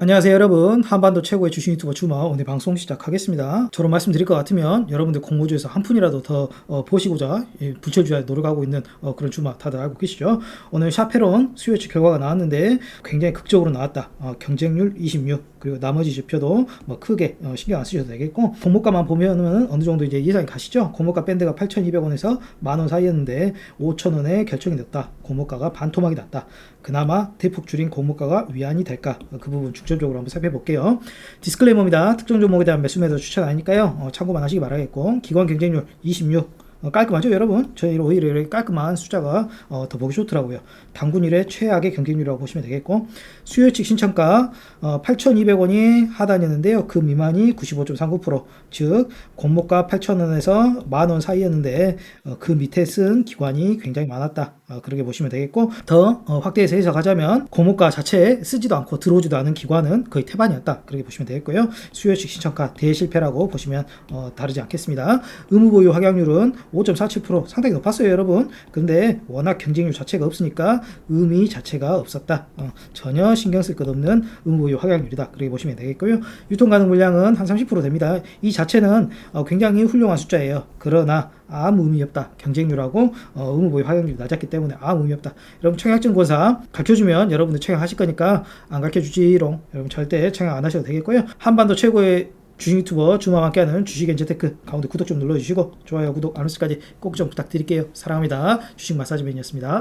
안녕하세요 여러분. 한반도 최고의 주식 유튜버 주마 오늘 방송 시작하겠습니다. 저로 말씀 드릴 것 같으면 여러분들 공모주에서 한 푼이라도 더 어, 보시고자 예, 부채주에 노력하고 있는 어, 그런 주마 다들 알고 계시죠? 오늘 샤페론 수요치 결과가 나왔는데 굉장히 극적으로 나왔다. 어, 경쟁률 26 그리고 나머지 지표도 뭐 크게 어, 신경 안 쓰셔도 되겠고 공모가만 보면은 어느 정도 이제 예상이 가시죠? 공모가 밴드가 8,200원에서 만원 사이였는데 5,000원에 결정이 됐다. 공모가가 반토막이 났다. 그나마 대폭 줄인 공모가가 위안이 될까? 어, 그 부분 중점적으로 한번 살펴볼게요. 디스클레이머입니다. 특정 종목에 대한 매수 매도 추천 아니니까요. 어, 참고만 하시기 바라겠고 기관 경쟁률 26 어, 깔끔하죠 여러분? 저희 오히려 이렇게 깔끔한 숫자가 어, 더 보기 좋더라고요. 당군 일의 최악의 경쟁률이라고 보시면 되겠고 수요 측 신청가 어, 8,200원이 하단이었는데요. 그 미만이 95.39%즉 공모가 8,000원에서 만원 사이였는데 어, 그 밑에 쓴 기관이 굉장히 많았다. 어, 그렇게 보시면 되겠고 더 어, 확대해서 해석하자면 공모가 자체에 쓰지도 않고 들어오지도 않은 기관은 거의 태반이었다. 그렇게 보시면 되겠고요. 수요식 신청가 대실패라고 보시면 어, 다르지 않겠습니다. 의무 보유 확약률은 5.47% 상당히 높았어요 여러분 근데 워낙 경쟁률 자체가 없으니까 의미 자체가 없었다 어, 전혀 신경 쓸 것 없는 의무 보유 확약률이다 그렇게 보시면 되겠고요 유통 가능 물량은 한 30% 됩니다 이 자체는 어, 굉장히 훌륭한 숫자예요 그러나 아무 의미 없다. 경쟁률하고 어, 의무보유 확용률이 낮았기 때문에 아무 의미 없다. 여러분 청약증권사 가르쳐주면 여러분들 청약하실 거니까 안 가르쳐주지롱. 여러분 절대 청약 안 하셔도 되겠고요. 한반도 최고의 주식 유튜버 주마와 함께하는 주식엔제테크 가운데 구독 좀 눌러주시고 좋아요, 구독, 알람까지 꼭 좀 부탁드릴게요. 사랑합니다. 주식 마사지 맨이었습니다.